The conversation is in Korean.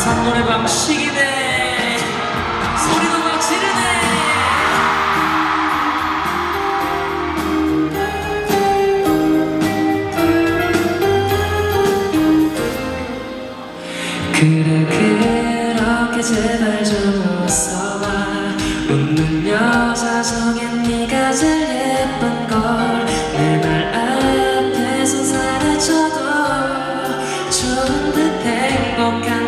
산 노래방 시기네. 소리도 막 지르네. 그래 그렇게 제발 좀 웃어봐. 웃는 여자 중엔 네가 제일 예쁜 걸내 말 앞에서 사라져도 좋은 듯 행복한